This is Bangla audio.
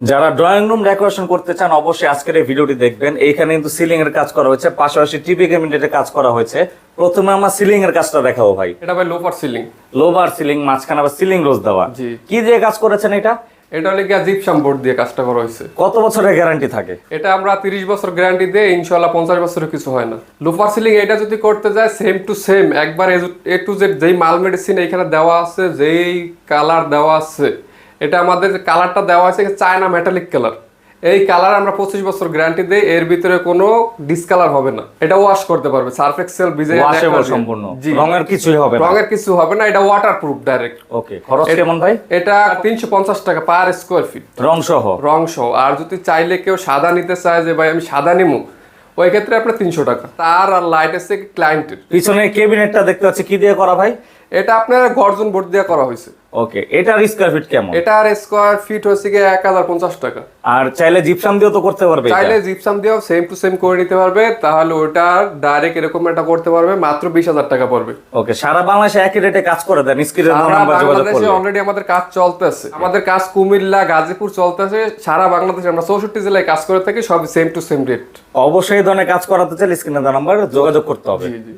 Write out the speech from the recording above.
যারা ড্রয়িং রুম ডেকোরেশন করতে চান অবশ্যই আজকের এই ভিডিওটি দেখবেন। এইখানে কিন্তু সিলিং এর কাজ করা হয়েছে পাশাপাশি টিভি ক্যাবিনেটের কাজ করা হয়েছে। প্রথমে আমরা সিলিং এর কাজটা দেখাবো ভাই। এটা ভাই লোপার সিলিং লোবার সিলিং মাঝখানে আবার সিলিং রোজ দেওয়া। কি দিয়ে কাজ করেছেন এটা? এটা হলে গিয়া জিপসাম বোর্ড দিয়ে কাজটা করা হয়েছে। কত বছরের গ্যারান্টি থাকে? এটা আমরা তিরিশ বছর গ্যারান্টি দিয়ে ইনশাল্লাহ পঞ্চাশ বছরের কিছু হয় না। লোপার সিলিং এটা যদি করতে যায় সেম টু সেম একবার এ টু জেড যেই মাল মেডিসিন এখানে দেওয়া আছে যেই কালার দেওয়া আছে এটা আমাদের কালারটা দেওয়া আছে চায়না মেটালিক কালার এই কালার আমরা পঁচিশ বছর গ্যারান্টি দেই এর ভিতরে কোনো ডিসকালার হবে না। এটা ওয়াশ করতে পারবে সার্ফ এক্সেল সম্পূর্ণ। রঙের কিছুই হবে রঙের কিছু হবে না এটা ওয়াটার প্রুফ ডাইরেক্ট ওকে খরচ কেমন ভাই? এটা তিনশো পঞ্চাশ টাকা পার স্কোয়ার ফিট রং সহ রং সহ আর যদি চাইলে কেউ সাদা নিতে চায় যে ভাই আমি সাদা নিমু ওই ক্ষেত্রে আপনার তিনশো টাকা। তার আর লাইট এসে ক্লায়েন্টের পিছনে কেবিনেটটা দেখতে পাচ্ছি। কি দিয়ে করা ভাই? এটা আপনার গর্জন বোর্ড দিয়ে করা হয়েছে। ওকে এটার স্কোয়ার ফিট কেমন? এটা আর স্কোয়ার ফিট হচ্ছে হাজার পঞ্চাশ টাকা। আর চাইলে জিপসাম দিয়েও তো করতে পারবে চাইলে জিপসাম দিয়েও সেম টু সেম করে নিতে পারবে তাহলে ওটা ডাইরেক্ট এরকম একটা করতে পারবে মাত্র বিশ হাজার টাকা পড়বে। ওকে সারা বাংলাদেশে একই রেটে কাজ করে দেন স্ক্রিনের নাম্বার যোগাযোগ বাংলাদেশে করলে অলরেডি আমাদের কাজ চলতেছে। আমাদের কাজ কুমিল্লা গাজীপুর চলতেছে সারা বাংলাদেশে আমরা চৌষট্টি জেলায় কাজ করে থাকি সব সেম টু সেম রেট অবশ্যই ধরনের কাজ করাতে চাইলে স্ক্রিনের নাম্বার যোগাযোগ করতে হবে। জি জি।